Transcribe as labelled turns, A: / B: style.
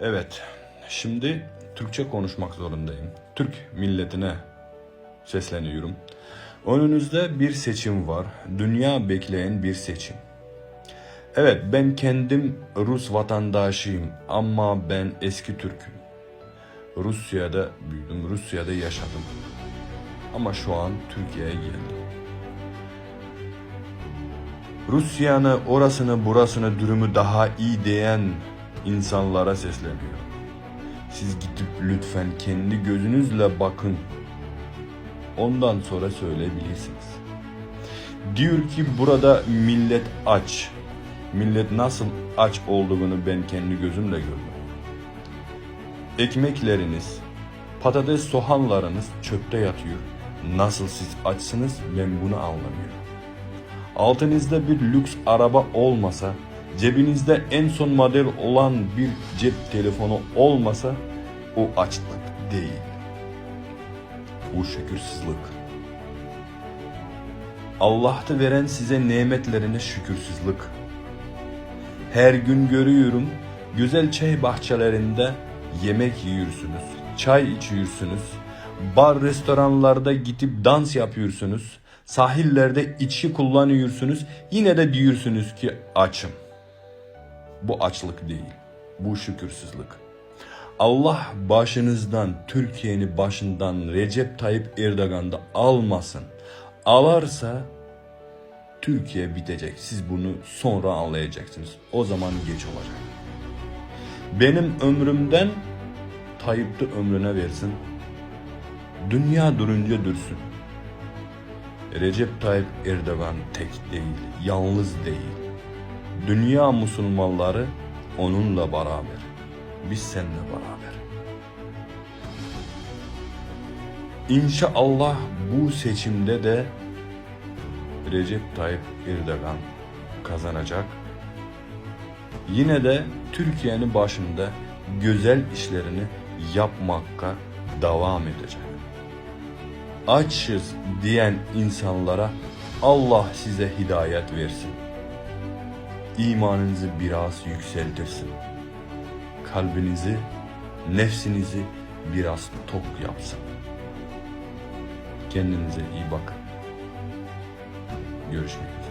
A: Evet, şimdi Türkçe konuşmak zorundayım. Türk milletine sesleniyorum. Önünüzde bir seçim var. Dünya bekleyen bir seçim. Evet, ben kendim Rus vatandaşıyım ama ben eski Türk'üm. Rusya'da büyüdüm, Rusya'da yaşadım. Ama şu an Türkiye'ye geldim. Rusya'nı, orasını, burasını, durumu daha iyi diyen insanlara sesleniyor. Siz gidip lütfen kendi gözünüzle bakın. Ondan sonra söyleyebilirsiniz. Diyor ki burada millet aç. Millet nasıl aç olduğunu ben kendi gözümle gördüm. Ekmekleriniz, patates soğanlarınız çöpte yatıyor. Nasıl siz açsınız ben bunu anlamıyorum. Altınızda bir lüks araba olmasa, cebinizde en son model olan bir cep telefonu olmasa o açlık değil. Bu şükürsüzlük. Allah'ta veren size nimetlerine şükürsüzlük. Her gün görüyorum güzel çay bahçelerinde yemek yiyorsunuz, çay içiyorsunuz, bar restoranlarda gidip dans yapıyorsunuz, sahillerde içki kullanıyorsunuz, yine de diyorsunuz ki açım. Bu açlık değil, bu şükürsüzlük. Allah başınızdan, Türkiye'ni başından Recep Tayyip Erdoğan'da almasın. Alarsa Türkiye bitecek. Siz bunu sonra anlayacaksınız. O zaman geç olacak. Benim ömrümden Tayyip de ömrüne versin. Dünya durunca dursun. Recep Tayyip Erdoğan tek değil, yalnız değil. Dünya Müslümanları onunla beraber. Biz seninle beraber. İnşallah bu seçimde de Recep Tayyip Erdoğan kazanacak. Yine de Türkiye'nin başında güzel işlerini yapmakka devam edecek. Açız diyen insanlara Allah size hidayet versin. İmanınızı biraz yükseltirsin. Kalbinizi, nefsinizi biraz tok yapsın. Kendinize iyi bakın. Görüşmek üzere.